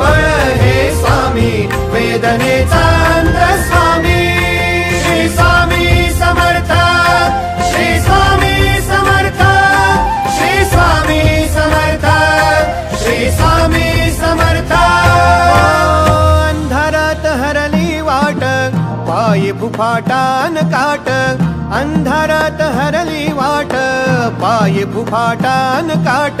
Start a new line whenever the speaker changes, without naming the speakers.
बळ हे स्वामी वेदनेचा अंत स्वामी. श्री स्वामी समर्थ श्री स्वामी समर्थ श्री स्वामी समर्थ श्री स्वामी समर्थ. अंधारात हरली वाट पायी फुफाटान काट. अंधारात हरली वाट पायी फुफाटान काट.